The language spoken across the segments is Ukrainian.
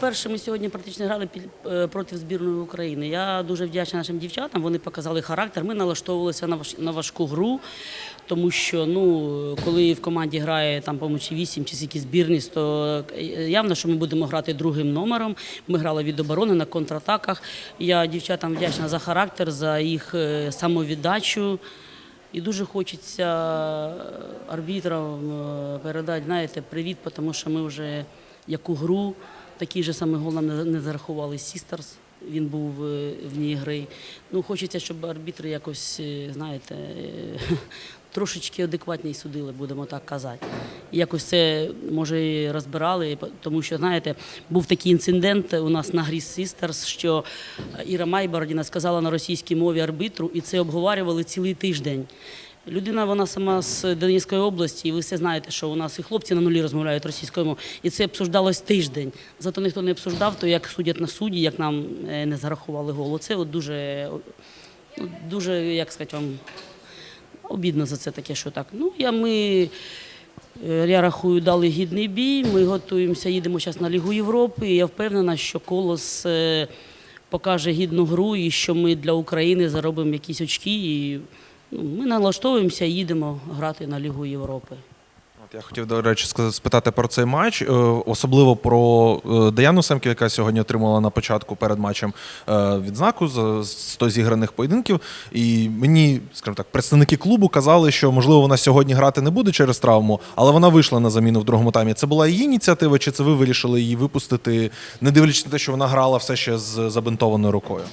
по-перше, ми сьогодні практично грали е, проти збірної України. Я дуже вдячна нашим дівчатам. Вони показали характер. Ми налаштовувалися на важ- на важку гру, тому що ну, коли в команді грає там, по-моєму, чи 8 чи скільки збірність, то е, явно, що ми будемо грати другим номером. Ми грали від оборони на контратаках. Я дівчатам вдячна за характер, за їх е, самовіддачу. І дуже хочеться арбітрам передати, знаєте, привіт, тому що ми вже яку гру, такий же самий гол нам не- зарахували Сістерс. Він був е, в ній гри. Ну, хочеться, щоб арбітри якось, е, знаєте, е, трошечки адекватніше судили, будемо так казати. Якось це, може, і розбирали, тому що, знаєте, був такий інцидент у нас на грі Сістерс, що Іра Майбородіна сказала на російській мові арбітру, і це обговорювали цілий тиждень. Людина, вона сама з Донецької області, і ви все знаєте, що у нас і хлопці на нулі розмовляють російською мовою. І це обсуждалось тиждень. Зато ніхто не обсуждав, то як судять на суді, як нам е, не зарахували гол. Це от дуже, ну, дуже, як сказати вам, обідно за це таке, що так. Ну, я, ми, е, я рахую, дали гідний бій. Ми готуємося, їдемо зараз на Лігу Європи. І я впевнена, що колос е, покаже гідну гру і що ми для України заробимо якісь очки. І, ми налаштовуємося і їдемо грати на Лігу Європи. Я хотів, до речі, спитати про цей матч, е, особливо про е, Даяну Семків, яка сьогодні отримала на початку перед матчем е, відзнаку за 100 зіграних поєдинків. І мені, скажімо так, представники клубу казали, що можливо вона сьогодні грати не буде через травму, але вона вийшла на заміну в другому таймі. Це була її ініціатива, чи це ви вирішили її випустити, не дивлячись на те, що вона грала все ще з забинтованою рукою?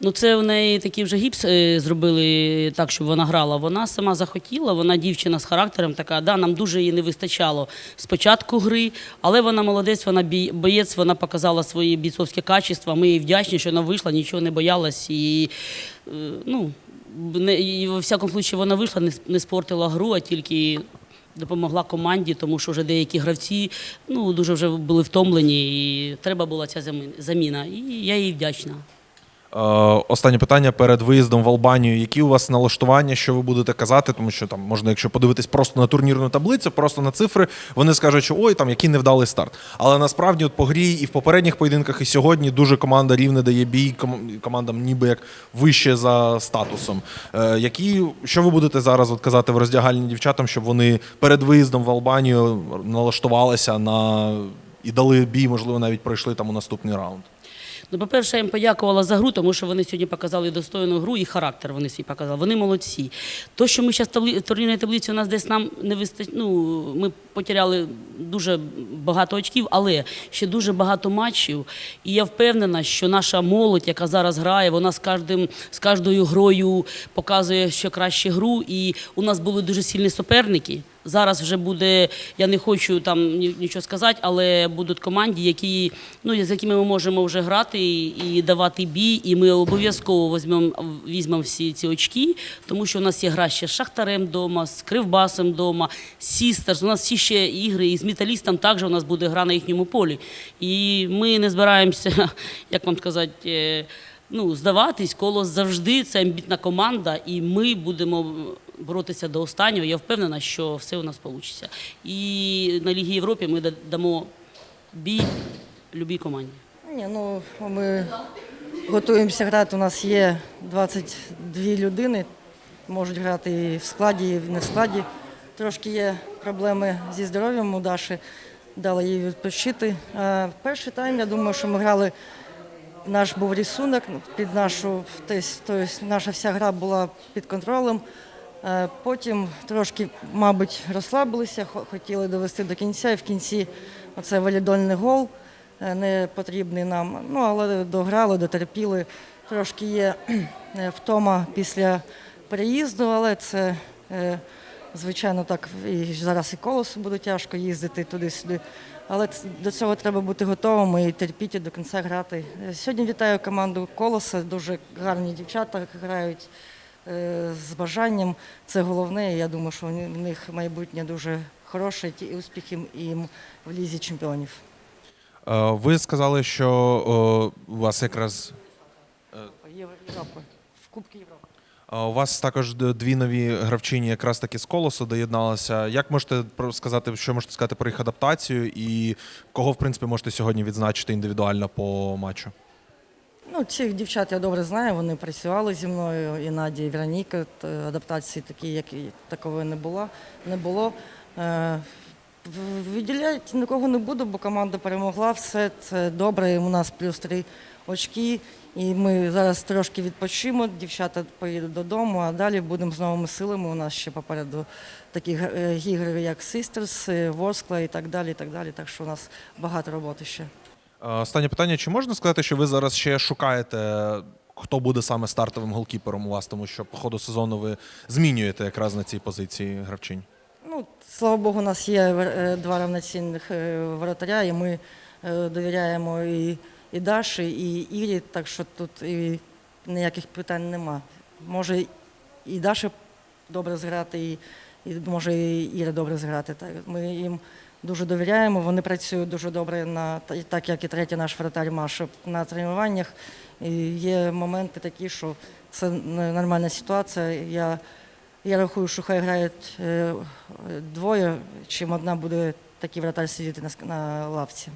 Ну, це в неї такий вже гіпс е, зробили так, щоб вона грала. Вона сама захотіла, вона дівчина з характером така. Да, нам дуже її не вистачало спочатку гри, але вона молодець, вона боєць, вона показала свої бійцовські качества. Ми їй вдячні, що вона вийшла, нічого не боялась. І, е, ну, не, і во всякому випадку вона вийшла, не, не спортила гру, а тільки. Допомогла команді, тому що вже деякі гравці ну дуже вже були втомлені, і треба була ця заміна. І я їй вдячна. Е, Останнє питання перед виїздом в Албанію. Які у вас налаштування, що ви будете казати? Тому що там можна, якщо подивитись просто на турнірну таблицю, просто на цифри, вони скажуть, що ой, там який невдалий старт. Але насправді, от по грі і в попередніх поєдинках, і сьогодні дуже команда рівне дає бій командам, ніби як вище за статусом. Е, Які що ви будете зараз от казати в роздягальні дівчатам, щоб вони перед виїздом в Албанію налаштувалися на і дали бій, можливо, навіть пройшли там у наступний раунд? Ну, по-перше, я їм подякувала за гру, тому що вони сьогодні показали достойну гру і характер вони свій показали. Вони молодці. То, що ми зараз таблі... в турнірній таблиці у нас десь нам не вистачить, ну, ми потеряли дуже багато очків, але ще дуже багато матчів. І я впевнена, що наша молодь, яка зараз грає, вона з кожним, з кожною грою показує ще краще гру. І у нас були дуже сильні суперники. Зараз вже буде, я не хочу там нічого сказати, але будуть команди, які, ну, з якими ми можемо вже грати і, давати бій, і ми обов'язково візьмемо, візьмемо всі ці очки, тому що у нас є гра ще з Шахтарем вдома, з Кривбасом вдома, з Сістерс. У нас всі ще ігри, і з металістом також у нас буде гра на їхньому полі. І ми не збираємося, як вам сказати, е, ну, здаватись, колос завжди це амбітна команда, і ми будемо боротися до останнього. Я впевнена, що все у нас вийде. І на Лігі Європи ми дамо бій любій команді. Ні, ну ми готуємося грати. У нас є 22 людини, можуть грати і в складі, і не в складі. Трошки є проблеми зі здоров'ям у Даші, дали їй відпочити. А перший тайм, я думаю, що ми грали. Наш був рисунок під нашу, тобто наша вся гра була під контролем. Е, Потім трошки, мабуть, розслабилися, хотіли довести до кінця, і в кінці оце валідольний гол е, не потрібний нам. Ну, але дограли, дотерпіли. Трошки є е, втома після переїзду, але це, звичайно, так і зараз і колесо буде тяжко їздити туди-сюди. Але до цього треба бути готовими і терпіти до кінця грати. Сьогодні вітаю команду Колоса. Дуже гарні дівчата грають з бажанням. Це головне. Я думаю, що в них майбутнє дуже хороше ті успіхи їм в лізі чемпіонів. Е, Ви сказали, що е, у вас якраз Європи. В Кубки Європи. У вас також дві нові гравчині якраз таки з колосу доєдналися. Як можете сказати, що можете сказати про їх адаптацію і кого, в принципі, можете сьогодні відзначити індивідуально по матчу? Ну, цих дівчат я добре знаю, вони працювали зі мною, і Надя, і Вероніка. Адаптації такі, як і такої не було. Не було. Е, Виділяти нікого не буду, бо команда перемогла, все це добре. У нас плюс три очки. І ми зараз трошки відпочимо, дівчата поїдуть додому, а далі будемо з новими силами. У нас ще попереду такі е, ігри, як Sisters, е, Ворскла і так далі. і Так далі. Так що у нас багато роботи ще. Останнє питання: чи можна сказати, що ви зараз ще шукаєте, хто буде саме стартовим голкіпером у вас, тому що по ходу сезону ви змінюєте якраз на цій позиції гравчинь? Ну, слава Богу, у нас є е, два равноцінних е, воротаря, і ми е, довіряємо і, і Даші, і Ірі, так що тут і ніяких питань нема. Може і Даша добре зграти, і, і може і Іра добре зграти. Так, ми їм дуже довіряємо, вони працюють дуже добре, на, та- так як і третій наш вратарь Маша на тренуваннях. І є моменти такі, що це нормальна ситуація. Я я рахую, що хай грають е, двоє, чим одна буде такий вратар сидіти на лавці.